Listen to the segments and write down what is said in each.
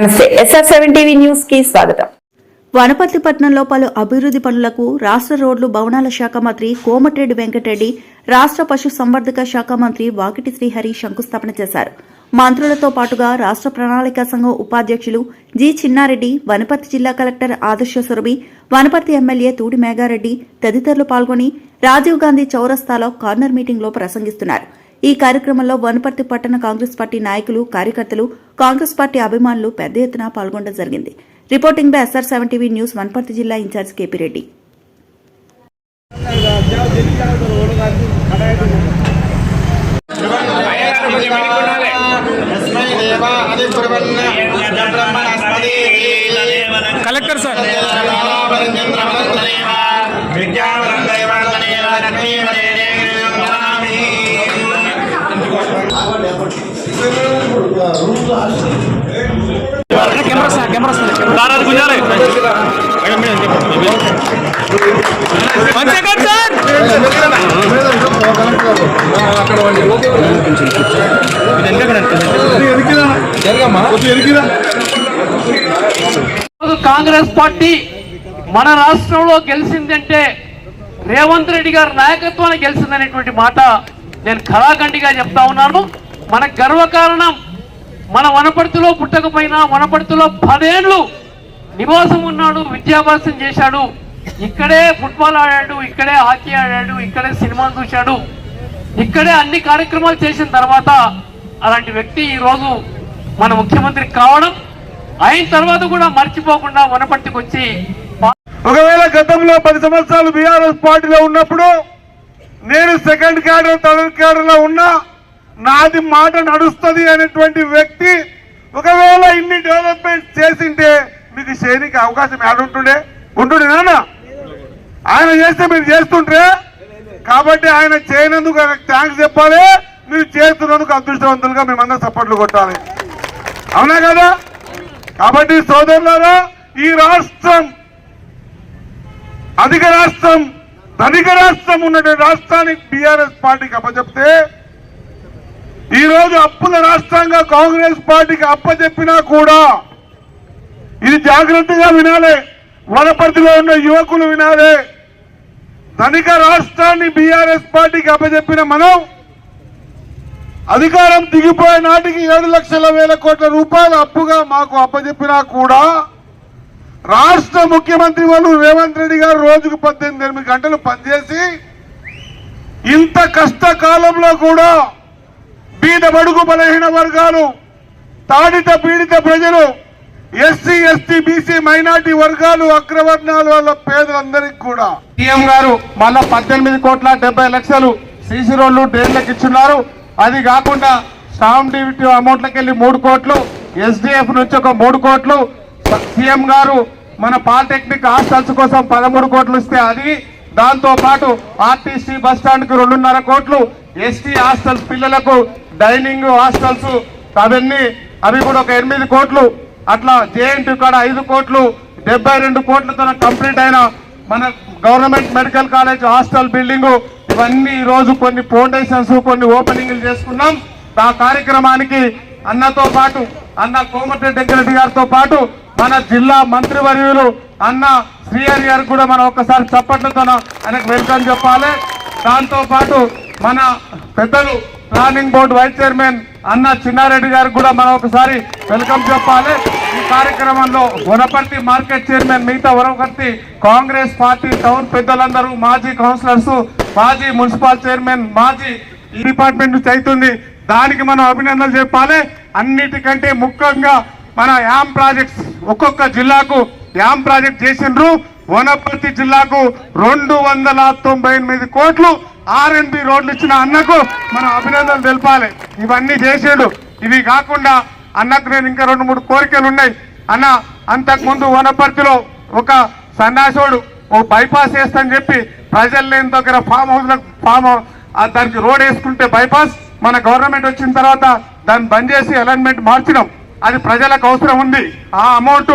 నమస్తే SR seven TV న్యూస్కి స్వాగతం. వనపర్తిపట్నంలో పలు అభివృద్ధి పనులకు రాష్ట్ర రోడ్లు భవనాల శాఖ మంత్రి కోమటిరెడ్డి వెంకటరెడ్డి రాష్ట్ర పశు సంవర్ధక శాఖ మంత్రి వాకిటి శ్రీహరి శంకుస్థాపన చేశారు. మంత్రులతో పాటుగా రాష్ట్ర ప్రణాళిక సంఘం ఉపాధ్యక్షులు జి చిన్నారెడ్డి వనపర్తి జిల్లా కలెక్టర్ ఆదర్శ సురభి వనపర్తి ఎమ్మెల్యే తూడి మేఘారెడ్డి తదితరులు పాల్గొని రాజీవ్ గాంధీ చౌరస్తాలో కార్నర్ మీటింగ్లో ప్రసంగిస్తున్నారు. ఈ కార్యక్రమంలో వనపర్తి పట్టణ కాంగ్రెస్ పార్టీ నాయకులు కార్యకర్తలు కాంగ్రెస్ పార్టీ అభిమానులు పెద్ద ఎత్తున పాల్గొనడం జరిగింది. Reporting by S R seven TV news Wanaparthy జిల్లా incharge K P Reddy. Collector sir Congress party మన రాష్ట్రంలో గెలిచిందంటే రేవంత్ రెడ్డి గారి నాయకత్వాన్ని గెలిచిందనేటువంటి మాట నేను కళాఖండిగా చెప్తా ఉన్నాను. మన గర్వకారణం మన వనపర్తిలో పుట్టకపోయినా వనపర్తిలో పదేళ్ళు నివాసం ఉన్నాడు విద్యాభ్యాసం చేశాడు. ఇక్కడే ఫుట్బాల్ ఆడాడు ఇక్కడే హాకీ ఆడాడు ఇక్కడే సినిమాలు చూశాడు. ఇక్కడే అన్ని కార్యక్రమాలు చేసిన తర్వాత అలాంటి వ్యక్తి ఈరోజు మన ముఖ్యమంత్రి కావడం అయిన తర్వాత కూడా మర్చిపోకుండా వనపర్తికి వచ్చి ఒకవేళ గతంలో పది సంవత్సరాలు బీఆర్ఎస్ పార్టీలో ఉన్నప్పుడు నేను సెకండ్ క్యాడర్ థర్డ్ క్యాడర్లో ఉన్నా నాది మాట నడుస్తుంది అనేటువంటి వ్యక్తి ఒకవేళ ఇన్ని డెవలప్మెంట్ చేసింటే మీకు చేయడానికి అవకాశం ఏడుంటుండే ఉంటుండే? నాన్న. ఆయన చేస్తే మీరు చేస్తుంటే? కాబట్టి ఆయన చేయనందుకు ఆయనకు థ్యాంక్స్ చెప్పాలి. మీరు చేస్తున్నందుకు అదృష్టవంతులుగా మేమందరం సపోర్ట్లు కొట్టాలి. అవునా కదా? కాబట్టి సోదరులారా ఈ రాష్ట్రం అధిక రాష్ట్రం ధనిక రాష్ట్రం ఉన్నటువంటి రాష్ట్రానికి బీఆర్ఎస్ పార్టీకి అప్పచెప్తే ఈ రోజు అప్పుల రాష్ట్రంగా కాంగ్రెస్ పార్టీకి అప్పచెప్పినా కూడా ఇది జాగ్రత్తగా వినాలి. వనపర్తిలో ఉన్న యువకులు వినాలి. ధనిక రాష్ట్రాన్ని బీఆర్ఎస్ పార్టీకి అప్పచెప్పిన మనం అధికారం దిగిపోయే నాటికి ఏడు లక్షల వేల కోట్ల రూపాయల అప్పుగా మాకు అప్పచెప్పినా కూడా రాష్ట్ర ముఖ్యమంత్రి వాళ్ళు రేవంత్ రెడ్డి గారు రోజుకు పద్దెనిమిది ఎనిమిది గంటలు పనిచేసి ఇంత కష్టకాలంలో కూడా బీద బడుగు బలహీన వర్గాలు తాడిత పీడిత ప్రజలు ఎస్సీ ఎస్టీ బీసీ మైనార్టీ వర్గాలు అగ్రవర్ణాల వాళ్ళ పేదలందరికీ కూడా. సీఎం గారు మళ్ళా పద్దెనిమిది కోట్ల డెబ్బై లక్షలు సీసీ రోడ్లు డ్రైన్లకు ఇచ్చున్నారు. అది కాకుండా స్టాంప్ డ్యూటీ అమౌంట్లకు వెళ్ళి మూడు కోట్లు ఎస్డిఎఫ్ నుంచి ఒక మూడు కోట్లు. సీఎం గారు మన పాలిటెక్నిక్ హాస్టల్స్ కోసం పదమూడు కోట్లు ఇస్తే అది. దాంతో పాటు ఆర్టీసీ బస్ స్టాండ్కు రెండున్నర కోట్లు ఎస్టీ హాస్టల్స్ పిల్లలకు డైనింగ్ హాస్టల్స్ అవన్నీ అవి కూడా ఒక ఎనిమిది కోట్లు. అట్లా జేఎన్టీ కాడ ఐదు కోట్లు డెబ్బై రెండు కోట్లతో కంప్లీట్ అయిన మన government medical college hostel building ఇవన్నీ ఈరోజు రోజు కొన్ని ఫౌండేషన్స్ కొన్ని ఓపెనింగ్లు చేసుకున్నాం. ఆ కార్యక్రమానికి అన్నతో పాటు అన్న కోమటిరెడ్డి వెంకరెడ్డి గారితో పాటు మన జిల్లా మంత్రివర్యులు అన్న శ్రీహరి గారు కూడా మనం ఒక్కసారి చప్పట్లతో ఆయనకు వెల్కమ్ చెప్పాలి. దాంతోపాటు మన పెద్దలు ప్లానింగ్ బోర్డు వైస్ చైర్మన్ అన్న చిన్నారెడ్డి గారికి కూడా మనం ఒకసారి వెల్కమ్ చెప్పాలి. ఈ కార్యక్రమంలో వనపర్తి మార్కెట్ చైర్మన్ మిగతా వనపర్తి కాంగ్రెస్ పార్టీ టౌన్ పెద్దలందరూ మాజీ కౌన్సిలర్స్ మాజీ మున్సిపల్ చైర్మన్ మాజీ డిపార్ట్మెంట్ చైతుంది అవుతుంది. దానికి మనం అభినందనలు చెప్పాలి. అన్నిటికంటే ముఖ్యంగా మన యామ్ ప్రాజెక్ట్స్ ఒక్కొక్క జిల్లాకు యామ్ ప్రాజెక్ట్ చేసిండ్రు. వనపర్తి జిల్లాకు రెండు వందల తొంభై ఎనిమిది కోట్లు ఆర్ఎన్బి రోడ్లు ఇచ్చిన అన్నకు మనం అభినందనలు తెలపాలి. ఇవన్నీ చేసాడు. ఇవి కాకుండా అన్నకు నేను ఇంకా రెండు మూడు కోరికలు ఉన్నాయి. అన్న అంతకుముందు వనపర్తిలో ఒక సన్నాసోడు ఓ బైపాస్ వేస్తని చెప్పి ప్రజలు లేని దగ్గర ఫామ్ హౌస్ ఫామ్ దానికి రోడ్ వేసుకుంటే బైపాస్ మన గవర్నమెంట్ వచ్చిన తర్వాత దాన్ని బంద్ చేసి అలైన్మెంట్ మార్చినాం. అది ప్రజలకు అవసరం ఉంది. ఆ అమౌంట్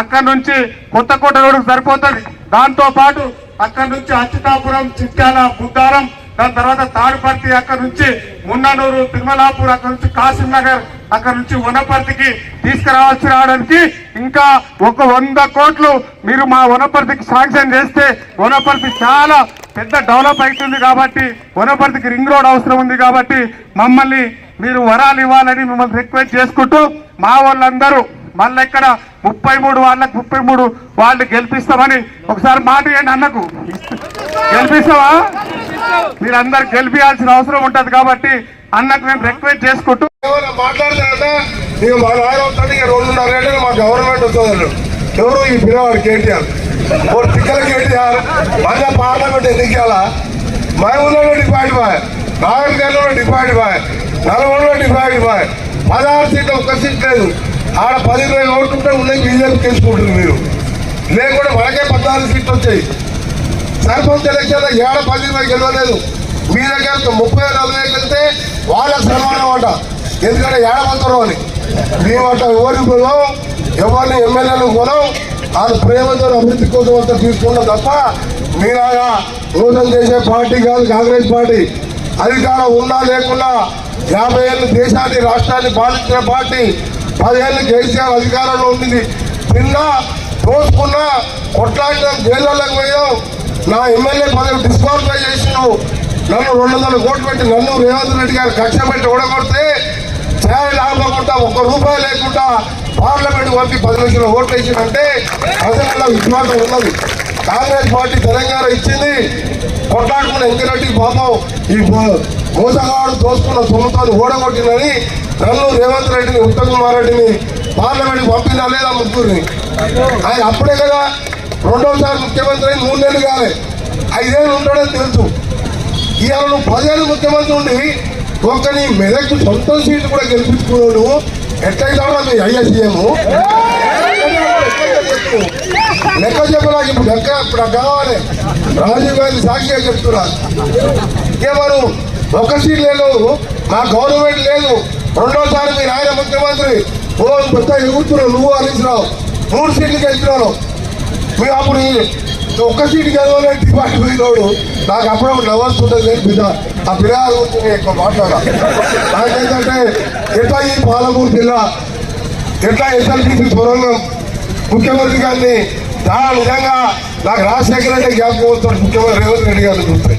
అక్కడ నుంచి కొత్తకోట రోడ్డు సరిపోతుంది. దాంతో పాటు అక్కడ నుంచి అచ్యుతాపురం చిట్యాల బుద్దారం దాని తర్వాత తాడుపర్తి అక్కడ నుంచి మున్ననూరు తిరుమలాపూర్ అక్కడ నుంచి కాసిం నగర్ అక్కడ నుంచి వనపర్తికి తీసుకురావాల్సి రావడానికి ఇంకా ఒక వంద కోట్లు మీరు మా వనపర్తికి శాంక్షన్ చేస్తే వనపర్తి చాలా పెద్ద డెవలప్ అవుతుంది కాబట్టి వనపర్తికి రింగ్ రోడ్ అవసరం ఉంది కాబట్టి మమ్మల్ని మీరు వరాలు ఇవ్వాలని మిమ్మల్ని రిక్వెస్ట్ చేసుకుంటూ మా వాళ్ళందరూ మళ్ళీ ఇక్కడ ముప్పై మూడు వాళ్ళకి ముప్పై మూడు వాళ్ళు గెలిపిస్తామని ఒకసారి మాట ఇవ్వండి అన్నకు. గెలిపిస్తావా? మీరందరు గెలిపించాల్సిన అవసరం ఉంటుంది కాబట్టి అన్నకు మేము రిక్వెస్ట్ చేసుకుంటూ ఏమైనా మాట్లాడతారంటే ఇక మా నాయన వస్తాడు ఇక రెండున్నర ఏళ్ళు మా గవర్నమెంట్ వస్తుంది ఎవరు ఈ పిల్లవాడు కేటీఆర్? ఓ తిక్కల కేటీఆర్ మళ్ళా పార్లమెంట్ ఎన్నికల మహబూబ్లో డిపాయిడ్ బాయ్ నాగరికల్లో డిపాయిడ్ బాయ్ నల్గొండలో డిపాయిడ్ బాయ్. పదహారు సీట్లు ఒక్క సీట్ లేదు. ఆడ పది ఇరవై ఓట్లు ఉంటే ఉన్నాయి బీజేపీ తీసుకుంటారు మీరు లేకుండా మనకే పద్నాలుగు సీట్లు వచ్చాయి. సర్పంచ్ ఎలక్షన్ ఏడ పది ఇరవై గెలవలేదు. మీ దగ్గర ముప్పై నలభై వెళ్తే వాళ్ళకి సన్మానం అంట. ఎందుకంటే ఏడమంటారు అని. మేమంట ఎవరిని కొనం ఎవరిని ఎమ్మెల్యేలు కొనం వాళ్ళు ప్రేమతో అభివృద్ధి కోసం అంతా తీసుకున్నాం తప్ప మీలాగా మోసం చేసే పార్టీ కాదు కాంగ్రెస్ పార్టీ. అధికారం ఉన్నా లేకున్నా యాభై ఏళ్ళు దేశాన్ని రాష్ట్రాన్ని పాలించిన పార్టీ. పదేళ్ళు కేసీఆర్ అధికారంలో ఉంది నిన్న దోసుకున్నా కొట్లాడిన జైల్లోకి పోయాం నా ఎమ్మెల్యే పదవి డిస్క్వాలిఫై చేసిండు. నన్ను రెండు వందల కోట్లు పెట్టి నన్ను రేవంత్ రెడ్డి గారు కక్ష పెట్టి ఓడగొడితే ఛాయ్ లాగకుండా ఒక్క రూపాయి లేకుండా పార్లమెంట్ పంపి పది లక్షల ఓట్లు ఇచ్చిందంటే ప్రజలలో విశ్వాసం ఉన్నది. కాంగ్రెస్ పార్టీ తెలంగాణ ఇచ్చింది. కొట్లాడుకున్న ఎంకిరెడ్డి పాపం ఈ మోసగాడు దోసుకున్న సొమ్ముతో ఓడగొట్టిందని నన్ను రేవంత్ రెడ్డిని ఉత్తమ్ కుమార్ రెడ్డిని పార్లమెంట్కి పంపిందా లేదా ముగ్గురిని? ఆయన అప్పుడే కదా రెండోసారి ముఖ్యమంత్రి అయి మూడు నెలలు కాలే. ఐదేళ్ళు ఉంటాడని తెలుసు. ఇవాళ నువ్వు పదేళ్ళు ముఖ్యమంత్రి ఉండి ఒక్క నీ మెదక్ సొంత సీటు కూడా గెలిపించుకున్నాడు. నువ్వు మీ అయ్యా సీఎం. లెక్క చెప్పడానికి ఇప్పుడు లెక్క ఇప్పుడు కావాలి రాజీవ్ గాంధీ సాక్షిగా చెప్తున్నా. ఏమను ఒక సీట్ లేదు మా గవర్నమెంట్ లేదు. రెండోసారి మీరు ఆయన ముఖ్యమంత్రి ఓ పెద్ద ఎగురుతున్నావు నువ్వు హరీష్ మూడు సీట్లు గెలిచినావు మేము అప్పుడు ఒక్క సీటు గెలవలే డిపార్ట్ పోయినోడు. నాకు అప్పుడప్పుడు నవ్వుతుంటుంది నేను బిడ్డ. ఆ పిల్లల గురించి నేను ఎక్కువ మాట్లాడా నాకేంటంటే ఎట్లా ఈ పాలమూరు జిల్లా ఎట్లా ఎస్ఎల్బిసి సొరంగం ముఖ్యమంత్రి గారిని చాలా నిజంగా నాకు రాజశేఖర రెడ్డి జ్ఞాపకం వస్తాడు ముఖ్యమంత్రి రేవంత్ రెడ్డి గారిని చూస్తే.